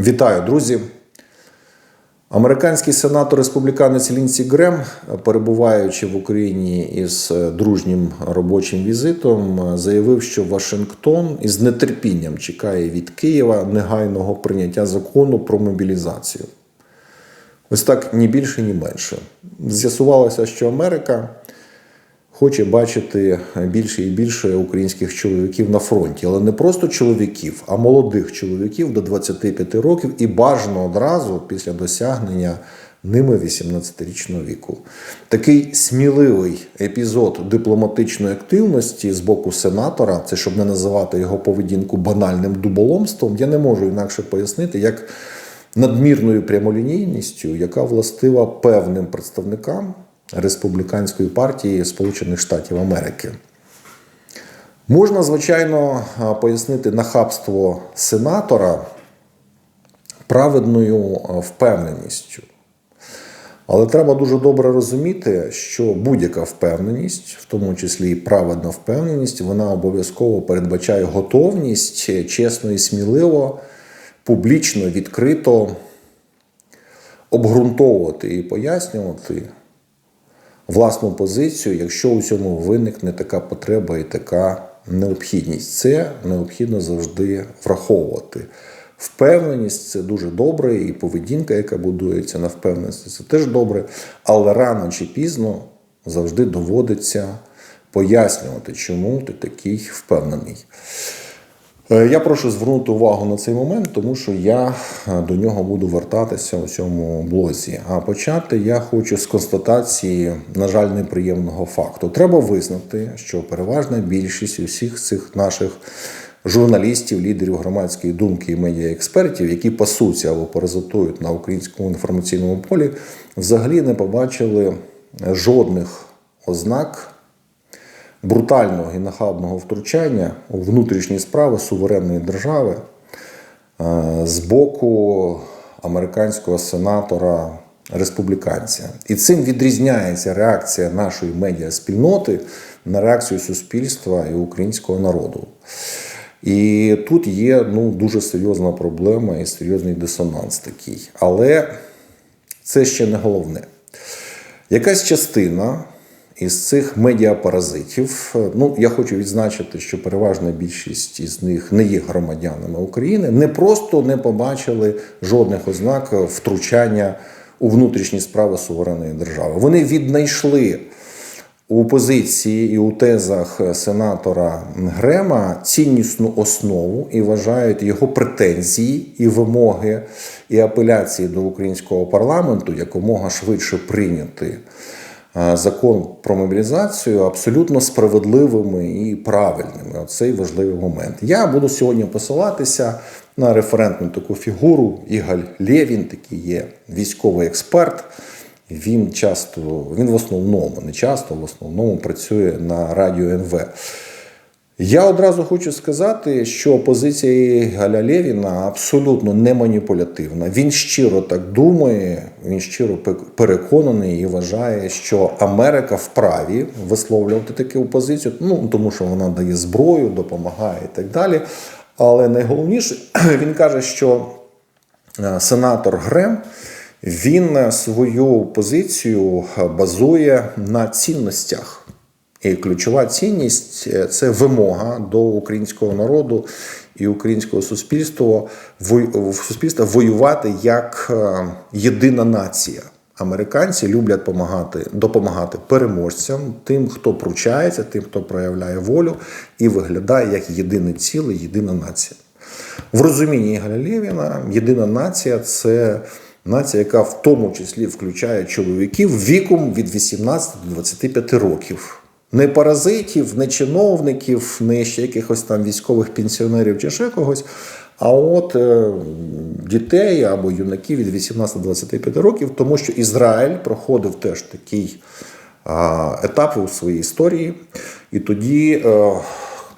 Вітаю, друзі! Американський сенатор республіканець Лінсі Грем, перебуваючи в Україні із е, дружнім робочим візитом, е, заявив, що Вашингтон із нетерпінням чекає від Києва негайного прийняття закону про мобілізацію. Ось так ні більше, ні менше. З'ясувалося, що Америка хоче бачити більше і більше українських чоловіків на фронті, але не просто чоловіків, а молодих чоловіків до 25 років і бажано одразу після досягнення ними 18-річного віку. Такий сміливий епізод дипломатичної активності з боку сенатора, це щоб не називати його поведінку банальним дуболомством, я не можу інакше пояснити, як надмірною прямолінійністю, яка властива певним представникам республіканської партії Сполучених Штатів Америки. Можна, звичайно, пояснити нахабство сенатора праведною впевненістю. Але треба дуже добре розуміти, що будь-яка впевненість, в тому числі і праведна впевненість, вона обов'язково передбачає готовність чесно і сміливо, публічно, відкрито обґрунтовувати і пояснювати власну позицію, якщо у цьому виникне така потреба і така необхідність. Це необхідно завжди враховувати. Впевненість це дуже добре, і поведінка, яка будується на впевненості, це теж добре, але рано чи пізно завжди доводиться пояснювати, чому ти такий впевнений. Е, Я прошу звернути увагу на цей момент, тому що я е, до нього буду вертатися у цьому блозі. А почати я хочу з констатації, на жаль, неприємного факту. Треба визнати, що переважна більшість усіх цих наших журналістів, лідерів громадської думки і медіаекспертів, які пасуться або паразитують на українському інформаційному полі, взагалі не побачили жодних ознак брутального і нахабного втручання у внутрішні справи суверенної держави е, з боку американського сенатора республіканця. І цим відрізняється реакція нашої медіаспільноти на реакцію суспільства і українського народу. І тут є ну, дуже серйозна проблема і серйозний дисонанс такий. Але це ще не головне. Якась частина із цих медіапаразитів, ну я хочу відзначити, що переважна більшість із них не є громадянами України, не просто не побачили жодних ознак втручання у внутрішні справи суверенної держави. Вони віднайшли у позиції і у тезах сенатора Грема ціннісну основу і вважають його претензії і вимоги і апеляції до українського парламенту якомога швидше прийняти закон про мобілізацію абсолютно справедливими і правильними. Оцей важливий момент. Я буду сьогодні посилатися на референтну таку фігуру. Ігаль Лєвін, такий є військовий експерт. Він часто, він в основному, не часто, в основному працює на радіо НВ. Я одразу хочу сказати, що позиція Галя Лєвіна абсолютно не маніпулятивна. Він щиро так думає, він щиро переконаний і вважає, що Америка вправі висловлювати таку позицію, ну тому що вона дає зброю, допомагає і так далі. Але найголовніше, він каже, що сенатор Грем. Він свою позицію базує на цінностях. І ключова цінність це вимога до українського народу і українського суспільства суспільства воювати як єдина нація. Американці люблять допомагати, допомагати переможцям, тим, хто пручається, тим, хто проявляє волю і виглядає як єдине ціле, єдина нація. В розумінні Ігоря Лєвіна єдина нація це нація, яка в тому числі включає чоловіків віком від 18 до 25 років. Не паразитів, не чиновників, не ще якихось там військових пенсіонерів чи ще когось. А от е, дітей або юнаків від 18 до 25 років, тому що Ізраїль проходив теж такий е, етап у своїй історії. І тоді е,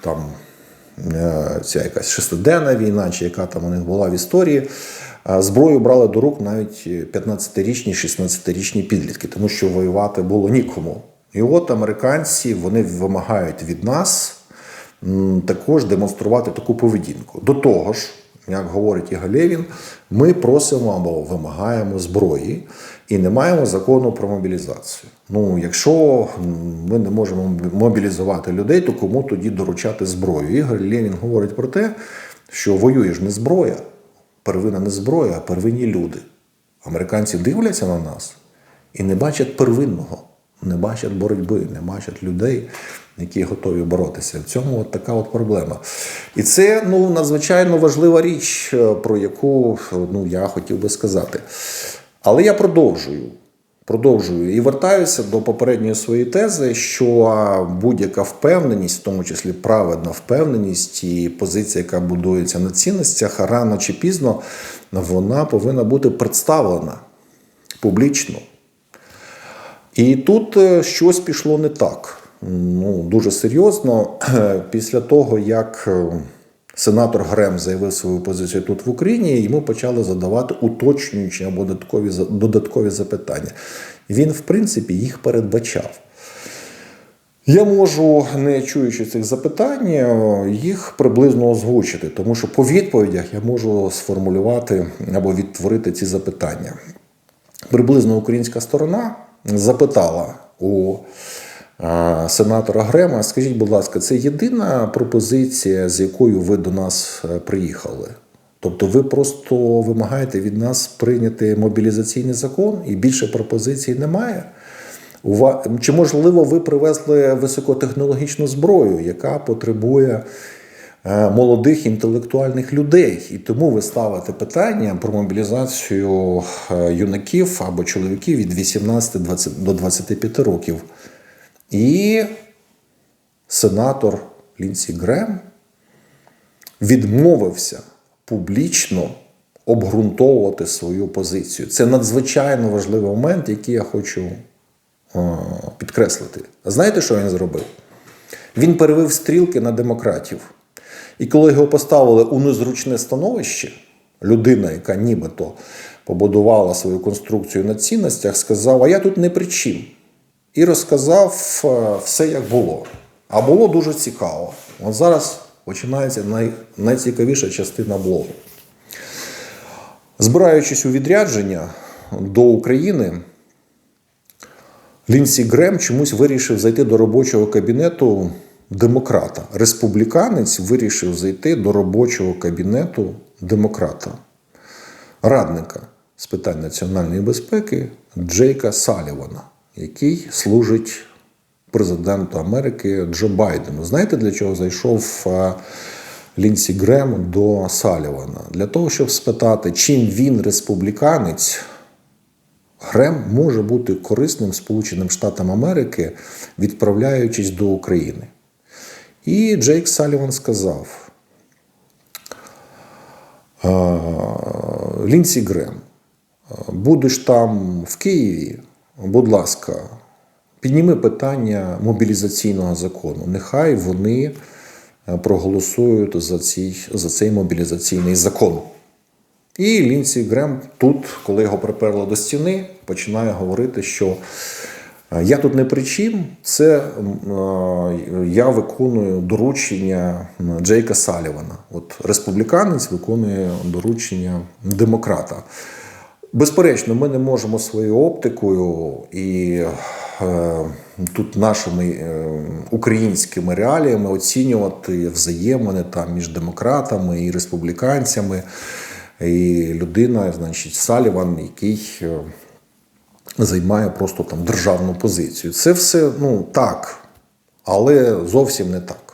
там е, ця якась шестиденна війна, чи яка там у них була в історії. Зброю брали до рук навіть 15-річні, 16-річні підлітки, тому що воювати було нікому. І от американці вони вимагають від нас також демонструвати таку поведінку. До того ж, як говорить Ігор Лєвін, ми просимо або вимагаємо зброї і не маємо закону про мобілізацію. Ну, якщо ми не можемо мобілізувати людей, то кому тоді доручати зброю? Ігор Лєвін говорить про те, що воює ж не зброя, первина не зброя, а первинні люди. Американці дивляться на нас і не бачать первинного, не бачать боротьби, не бачать людей, які готові боротися. В цьому от така от проблема. І це ну, надзвичайно важлива річ, е, про яку ну, я хотів би сказати. Але я продовжую. Продовжую і вертаюся до попередньої своєї тези, що будь-яка впевненість, в тому числі праведна впевненість і позиція, яка будується на цінностях, рано чи пізно вона повинна бути представлена публічно. І тут е, щось пішло не так. Ну, дуже серйозно. Після того, як е, сенатор Грем заявив свою позицію тут в Україні, йому почали задавати уточнюючі або додаткові, додаткові запитання. Він, в принципі, їх передбачав. Я можу, не чуючи цих запитань, е, їх приблизно озвучити, тому що по відповідях я можу сформулювати або відтворити ці запитання. Приблизно українська сторона запитала у е, сенатора Грема: скажіть, будь ласка, це єдина пропозиція, з якою ви до нас е, приїхали? Тобто ви просто вимагаєте від нас прийняти мобілізаційний закон і більше пропозицій немає? Чи можливо ви привезли високотехнологічну зброю, яка потребує молодих інтелектуальних людей, і тому ви ставите питання про мобілізацію е, юнаків або чоловіків від 18 до 25 років. І сенатор Лінсі Грем відмовився публічно обґрунтовувати свою позицію. Це надзвичайно важливий момент, який я хочу е, підкреслити. Знаєте, що він зробив? Він перевив стрілки на демократів. І коли його поставили у незручне становище, людина, яка нібито побудувала свою конструкцію на цінностях, сказав: А я тут не при чим. І розказав е, все, як було. А було дуже цікаво. От зараз починається най, найцікавіша частина блогу. Збираючись у відрядження до України, Лінсі Грем чомусь вирішив зайти до робочого кабінету демократа. Республіканець вирішив зайти до робочого кабінету демократа, радника з питань національної безпеки Джейка Салівана, який служить президенту Америки Джо Байдену. Знаєте, для чого зайшов е, Лінсі Грем до Салівана? Для того, щоб спитати, чим він республіканець. Грем може бути корисним Сполученим Штатам Америки, відправляючись до України. І Джейк Саліван сказав: «Е, Лінсі Грем, будеш там в Києві, будь ласка, підніми питання мобілізаційного закону. Нехай вони е, проголосують за, цей, за цей мобілізаційний закон. І Лінсі Грем тут, коли його приперли до стіни, починає говорити, що я тут не при чим, це е, я виконую доручення Джейка Салівана. От республіканець виконує доручення демократа. Безперечно, ми не можемо своєю оптикою і е, тут нашими е, українськими реаліями оцінювати взаємини там між демократами і республіканцями. І людина, значить, Саліван, який е, займає просто там державну позицію. Це все ну так, але зовсім не так.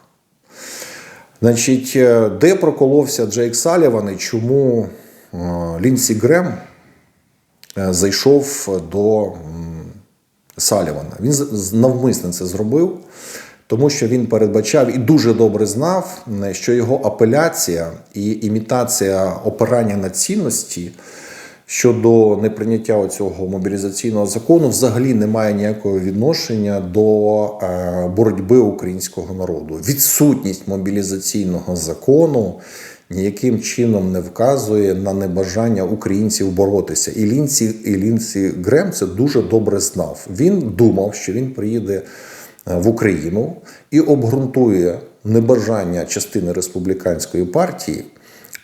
Значить, е, де проколовся Джейк Саліван і чому е, Лінсі Грем е, зайшов до Салівана? Він навмисно це зробив, тому що він передбачав і дуже добре знав, що його апеляція і імітація опирання на цінності щодо неприйняття цього мобілізаційного закону взагалі не має ніякого відношення до е, боротьби українського народу. Відсутність мобілізаційного закону ніяким чином не вказує на небажання українців боротися. І Лінсі, і Лінсі Грем це дуже добре знав. Він думав, що він приїде е, в Україну і обґрунтує небажання частини республіканської партії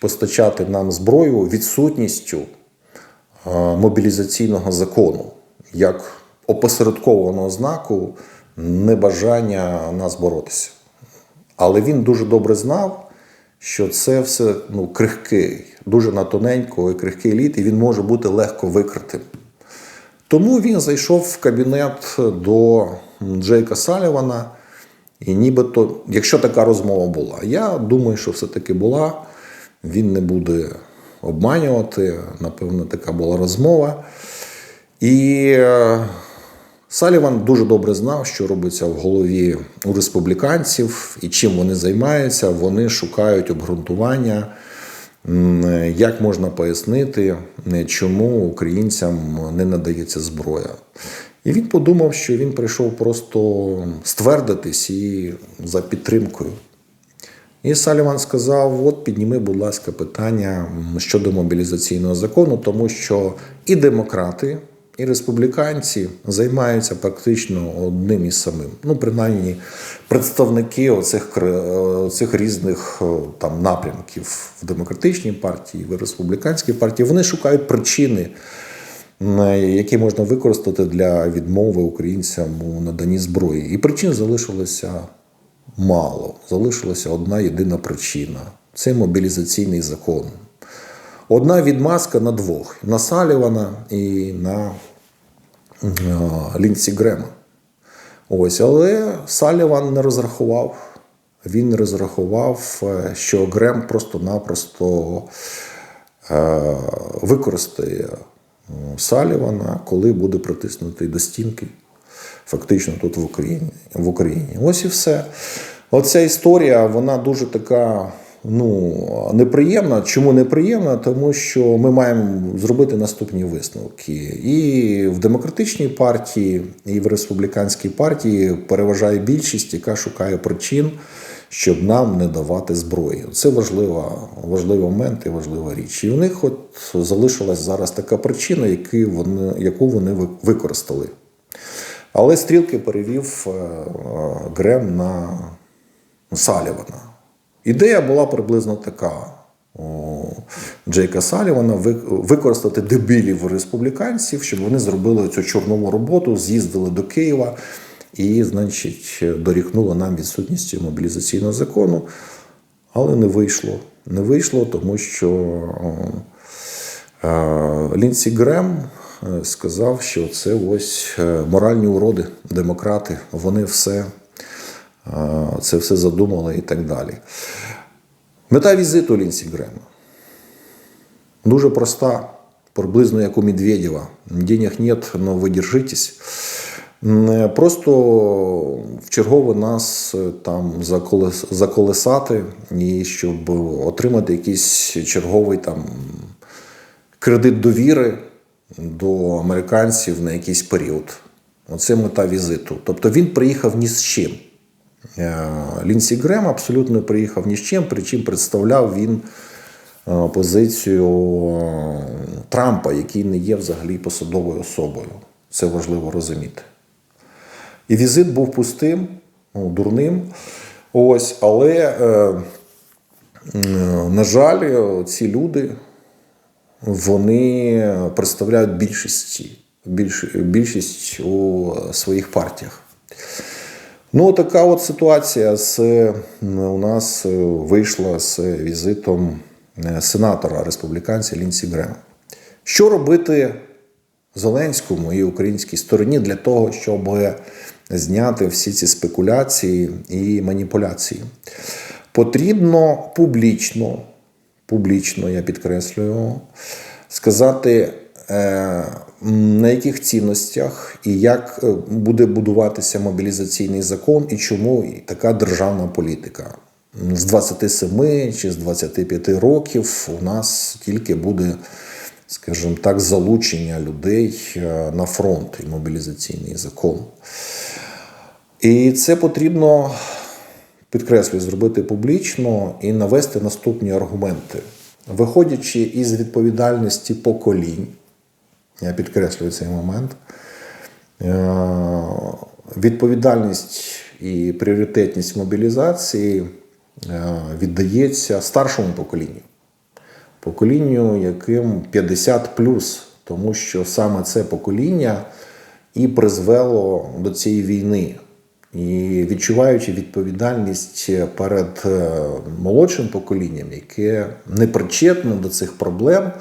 постачати нам зброю відсутністю мобілізаційного закону як опосередкованого знаку небажання нас боротися. Але він дуже добре знав, що це все ну, крихкий, дуже на тоненького і крихкий лід, і він може бути легко викритим. Тому він зайшов в кабінет до Джейка Салівана, і нібито, якщо така розмова була, я думаю, що все-таки була, він не буде обманювати. Напевно, така була розмова. І е, Саліван дуже добре знав, що робиться в голові у республіканців і чим вони займаються. Вони шукають обґрунтування, як можна пояснити, е, чому українцям не надається зброя. І він подумав, що він прийшов просто ствердитись і за підтримкою. І Саліван сказав: от підніми, будь ласка, питання щодо мобілізаційного закону, тому що і демократи, і республіканці займаються практично одним і самим. Ну, принаймні, представники оцих, цих різних там напрямків в демократичній партії, в республіканській партії, вони шукають причини. Які можна використати для відмови українцям у наданні зброї, і причин залишилося мало. Залишилася одна єдина причина це мобілізаційний закон. Одна відмазка на двох: на Салівана і на е, Лінсі Грема. Ось, але Саліван не розрахував. Він розрахував, е, що Грем просто-напросто е, використає Салівана, коли буде притиснутий до стінки, фактично тут в Україні. В Україні. Ось і все. Оця історія, вона дуже така ну, неприємна. Чому неприємна? Тому що ми маємо зробити наступні висновки. І в демократичній партії, і в республіканській партії переважає більшість, яка шукає причин, щоб нам не давати зброї. Це важлива, важливий момент і важлива річ. І у них от залишилась зараз така причина, яку вони, використали. Але стрілки перевів е, е, Грем на Салівана. Ідея була приблизно така. Джейка Салівана ви- використати дебілів республіканців, щоб вони зробили цю чорнову роботу, з'їздили до Києва і, значить, дорікнули нам відсутністю мобілізаційного закону. Але не вийшло. Не вийшло, тому що е, Лінсі Грем сказав, що це ось е, моральні уроди, демократи, вони все е, це все задумали і так далі. Мета візиту Лінсі Грема дуже проста, приблизно як у Медведєва. Денег нет, но ви держитесь. Просто в чергове нас е, там заколесати, і щоб отримати якийсь черговий там кредит довіри до американців на якийсь період. Оце мета візиту. Тобто він приїхав ні з чим. Е, Лінсі Грем абсолютно приїхав ні з чим, причому представляв він е, позицію е, Трампа, який не є взагалі посадовою особою. Це важливо розуміти. І візит був пустим, ну, дурним. Ось, але, на жаль, ці люди вони представляють більшість, більш, більшість у своїх партіях. Ну, така от ситуація з, у нас вийшла з візитом е, сенатора республіканця Лінсі Грема. Що робити Зеленському і українській стороні для того, щоб зняти всі ці спекуляції і маніпуляції? Потрібно публічно, публічно, я підкреслюю, сказати, е, на яких цінностях і як е, буде будуватися мобілізаційний закон, і чому така державна політика. З 27 чи з 25 років у нас тільки буде, скажімо так, залучення людей е, на фронт і мобілізаційний закон. І це потрібно, підкреслюю, зробити публічно і навести наступні аргументи. Виходячи із відповідальності поколінь, я підкреслюю цей момент, е, відповідальність і пріоритетність мобілізації е, віддається старшому поколінню. поколінню, яким 50 тому що саме це покоління і призвело до цієї війни. І відчуваючи відповідальність перед е, молодшим поколінням, яке не причетне до цих проблем,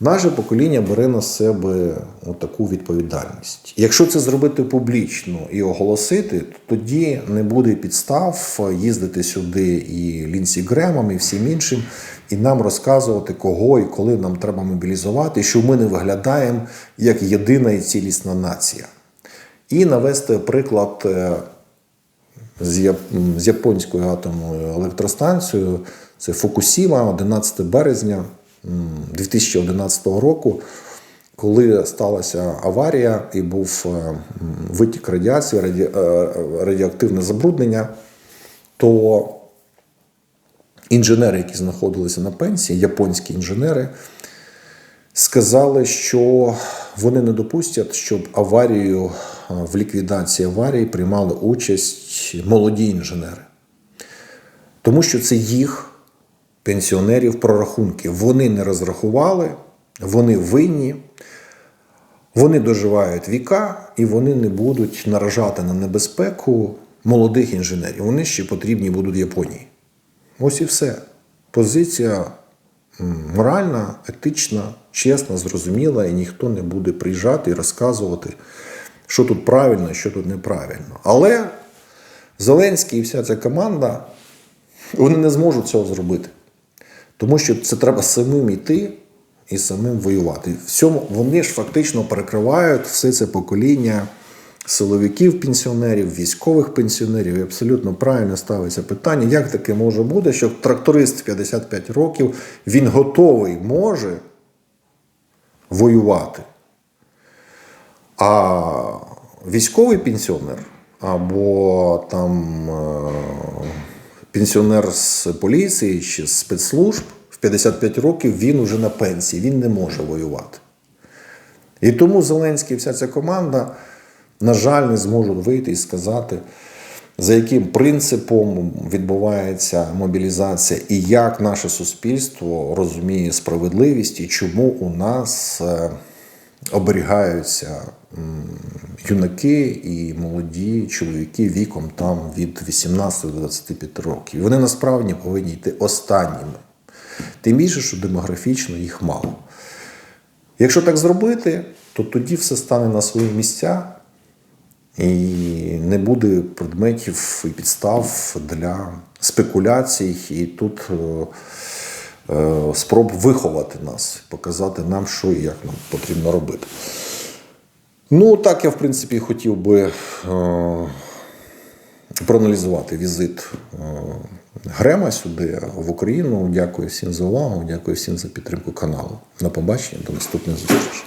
наше покоління бере на себе таку відповідальність. Якщо це зробити публічно і оголосити, то тоді не буде підстав їздити сюди і Лінсі Гремом, і всім іншим, і нам розказувати, кого і коли нам треба мобілізувати, що ми не виглядаємо як єдина і цілісна нація. І навести приклад е, з, Яп- з японською атомною електростанцією. Це Фукусіма, 11 березня 2011 року, коли сталася аварія і був е, витік радіації, раді, е, радіоактивне забруднення, то інженери, які знаходилися на пенсії, японські інженери, сказали, що вони не допустять, щоб аварію е, в ліквідації аварії приймали участь молоді інженери. Тому що це їх пенсіонерів прорахунки. Вони не розрахували, вони винні, вони доживають віка і вони не будуть наражати на небезпеку молодих інженерів. Вони ще потрібні будуть Японії. Ось і все. Позиція моральна, етична, чесна, зрозуміла, і ніхто не буде приїжджати і розказувати, що тут правильно, що тут неправильно. Але Зеленський і вся ця команда вони не зможуть цього зробити. Тому що це треба самим йти і самим воювати. В цьому вони ж фактично перекривають все це покоління силовиків, пенсіонерів, військових пенсіонерів. І абсолютно правильно ставиться питання, як таке може бути, що тракторист 55 років він готовий може воювати. А військовий пенсіонер або там е, пенсіонер з поліції чи з спецслужб в 55 років він уже на пенсії, він не може воювати. І тому Зеленський і вся ця команда, на жаль, не зможуть вийти і сказати, за яким принципом відбувається мобілізація і як наше суспільство розуміє справедливість, і чому у нас е, оберігаються юнаки і молоді чоловіки віком там від 18 до 25 років. І Вони насправді повинні йти останніми. Тим більше, що демографічно їх мало. Якщо так зробити, то тоді все стане на свої місця і не буде предметів і підстав для спекуляцій, і тут е, е, спроб виховати нас, показати нам, що і як нам потрібно робити. Ну, так я, в принципі, хотів би е, проаналізувати візит Грема сюди в Україну. Дякую всім за увагу, дякую всім за підтримку каналу. На побачення, до наступних зустрічей.